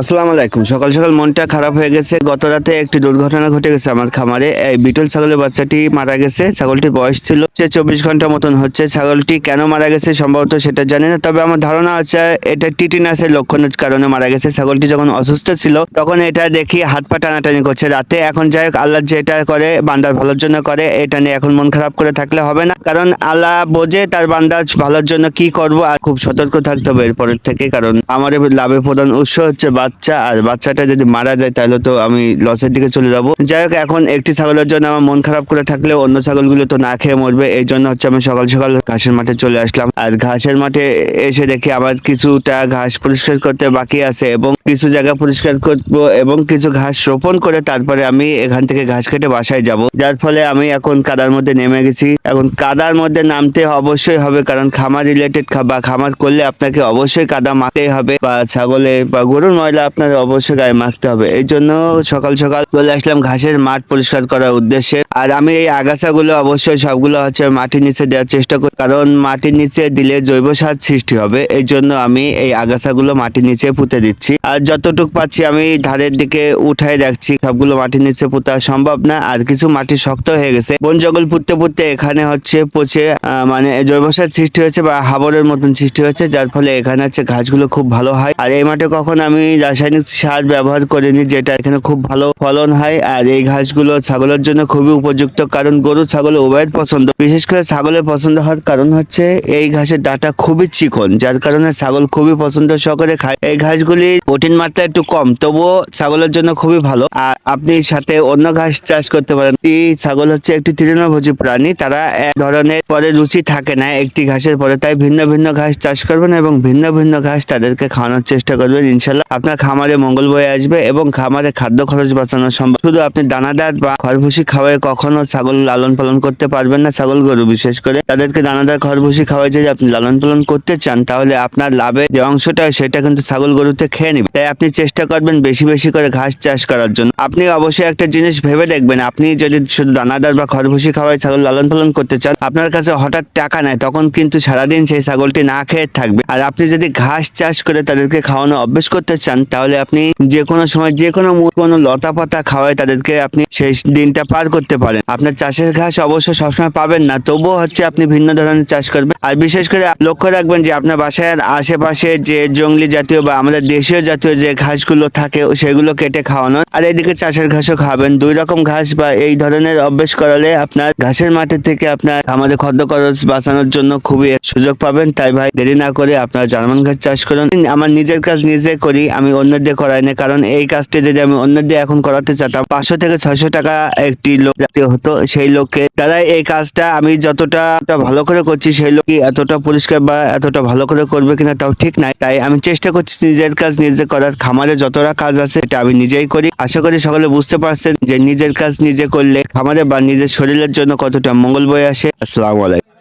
আসসালামু আলাইকুম। সকাল সকাল মনটা খারাপ হয়ে গেছে। গত রাতে একটি দুর্ঘটনা ঘটে গেছে আমার খামারে। এই বিটল ছাগলের বাচ্চাটি মারা গেছে। ছাগলটির বয়স ছিল সে চব্বিশ ঘণ্টা মতন হচ্ছে। ছাগলটি কেন মারা গেছে সম্ভবত সেটা জানি না। তবে আমার ধারণা আছে এটা টিটিনাসের লক্ষণের কারণে মারা গেছে। ছাগলটি যখন অসুস্থ ছিল, তখন এটা দেখি হাত পা টানাটানি করছে। রাতে এখন যাই হোক, আল্লাহ যেটা করে, বান্দার ভালোর জন্য করে, এটা নিয়ে এখন মন খারাপ করে থাকলে হবে না। কারণ আল্লাহ বোঝে তার বান্দার ভালোর জন্য কি করব আর খুব সতর্ক থাকতে হবে এরপরের থেকে। কারণ আমার লাভের প্রধান উৎস হচ্ছে বাচ্চা আর বাচ্চাটা যদি মারা যায়, তাহলে তো আমি লসের দিকে চলে যাব। যাই হোক, এখন একটি ছাগলের জন্য আমার মন খারাপ করে থাকলে অন্য ছাগলগুলো তো না খেয়ে মরবে, এই জন্য হচ্ছে আমি সকাল সকাল ঘাসের মাঠে চলে আসলাম। আর ঘাসের মাঠে এসে দেখি আমার কিছুটা ঘাস পরিষ্কার করতে বাকি আছে এবং কিছু জায়গা পরিষ্কার করব এবং কিছু ঘাস রোপণ করে তারপরে আমি এখান থেকে ঘাস কেটে বাসায় যাব। যার ফলে আমি এখন কাদার মধ্যে নেমে গেছি। এখন কাদার মধ্যে নামতে অবশ্যই হবে, কারণ খামার রিলেটেড বা খামার করলে আপনাকে অবশ্যই কাদা মাখতেই হবে। বা ছাগলে বা গরুর ময়লা আপনার অবশ্যই গায়ে মাখতে হবে। এই জন্য সকাল সকাল চলে আসলাম ঘাসের মাঠ পরিষ্কার করার উদ্দেশ্যে। আর আমি এই আগাছাগুলো অবশ্যই সবগুলো হচ্ছে মাটির নিচে দেওয়ার চেষ্টা করি। কারণ মাটির নিচে দিলে জৈব সার সৃষ্টি হবে। এই জন্য আমি এই আগাছাগুলো মাটির নিচে পুঁতে দিচ্ছি। আর যতটুক পাচ্ছি আমি ধারের দিকে উঠাই রাখছি। সবগুলো মাটির নিচে পোতা সম্ভব না। আর কিছু মাটি শক্ত হয়ে গেছে। বন জঙ্গল পুঁততে পুঁততে এখানে হচ্ছে পচে মানে জৈব সার সৃষ্টি হয়েছে বা হাবরের মতন সৃষ্টি হয়েছে, যার ফলে এখানে হচ্ছে ঘাসগুলো খুব ভালো হয়। আর এই মাঠে কখন আমি রাসায়নিক সার ব্যবহার করিনি, যেটা এখানে খুব ভালো ফলন হয়। আর এই ঘাসগুলো ছাগলের জন্য খুবই উপযুক্ত, কারণ গরু ছাগল উভয়ের পছন্দ। বিশেষ করে ছাগলের পছন্দ হওয়ার কারণ হচ্ছে, এই ঘাসের ডাটা খুবই চিকন, যার কারণে ছাগল খুবই পছন্দ সহকারে খায়। এই ঘাসগুলি প্রোটিন মাত্রা একটু কম, তবুও ছাগলের জন্য খুবই ভালো। আর আপনি সাথে অন্য ঘাস চাষ করতে পারেন। এই ছাগল হচ্ছে একটি তৃণভোজী প্রাণী, তারা এক ধরনের পরে রুচি থাকে না, একটি ঘাসের পরে তাই ভিন্ন ভিন্ন ঘাস চাষ করবেন এবং ভিন্ন ভিন্ন ঘাস তাদেরকে খাওয়ানোর চেষ্টা করবেন ইনশাল্লাহ আপনার খামারে মঙ্গল বয়ে আসবে এবং খামারে খাদ্য খরচ বাঁচানো সম্ভব। শুধু আপনি দানাদার বা খড়ভুসি খাওয়াই কখনো ছাগল লালন পালন করতে পারবেন না। ছাগল গরু বিশেষ করে তাদেরকে দানাদার খড়ভুসি খাওয়াই যদি আপনি লালন পালন করতে চান, তাহলে আপনার লাভের যে অংশটা সেটা কিন্তু ছাগল গরুতে খেয়ে নিবে তাই আপনি চেষ্টা করবেন বেশি বেশি করে ঘাস চাষ করার জন্য। আপনি অবশ্যই একটা জিনিস ভেবে দেখবেন, আপনি যদি শুধু দানাদার বা খড়ভুসি খাওয়াই ছাগল লালন পালন করতে চান, আপনার কাছে হঠাৎ টাকা নেয় তখন কিন্তু সারাদিন সেই ছাগলটি না খেয়ে থাকবে। আর আপনি যদি ঘাস চাষ করে তাদেরকে খাওয়ানো অভ্যেস করতে চান তাহলে আপনি যে কোনো সময় যে কোনো কোনো লতা পাতা খাওয়ায় তাদেরকে আপনি শেষ দিনটা পার করতে পারেন। আপনার চাষের ঘাস অবশ্য সবসময় পাবেন না, তবুও হচ্ছে আপনি ভিন্ন ধরনের চাষ করবেন। আর বিশেষ করে লক্ষ্য রাখবেন যে আপনার বাসায় আশেপাশে যে জঙ্গলি জাতীয় বা আমাদের দেশীয় জাতীয় যে ঘাসগুলো থাকে, সেগুলো কেটে খাওয়ানো। আর এদিকে চাষের ঘাসও খাবেন। দুই রকম ঘাস বা এই ধরনের অভ্যেস করালে আপনার ঘাসের মাঠে থেকে আপনার আমাদের খাদ্য খরচ বাঁচানোর জন্য খুবই সুযোগ পাবেন। তাই ভাই, দেরি না করে আপনার জার্মান ঘাস চাষ করুন। আমার নিজের কাজ নিজে করি, আমি অন্যের দিয়ে করাই না কারণ এই কাজটি যদি আমি অন্যের দিয়ে এখন করাতে চাতাম পাঁচশো থেকে ছয়শো টাকা একটি লোক হতো, সেই লোককে। তারা এই কাজটা আমি যতটা ভালো করে করছি, সেই লোকই এতটা পরিষ্কার বা এতটা ভালো করে করবে কিনা তাও ঠিক নাই। তাই আমি চেষ্টা করছি নিজের কাজ নিজে করার। খামারে যতটা কাজ আছে এটা আমি নিজেই করি। আশা করি সকলে বুঝতে পারছেন যে নিজের কাজ নিজে করলে খামারে বা নিজের শরীরের জন্য কতটা মঙ্গল বয়ে আসে। আসসালামু আলাইকুম।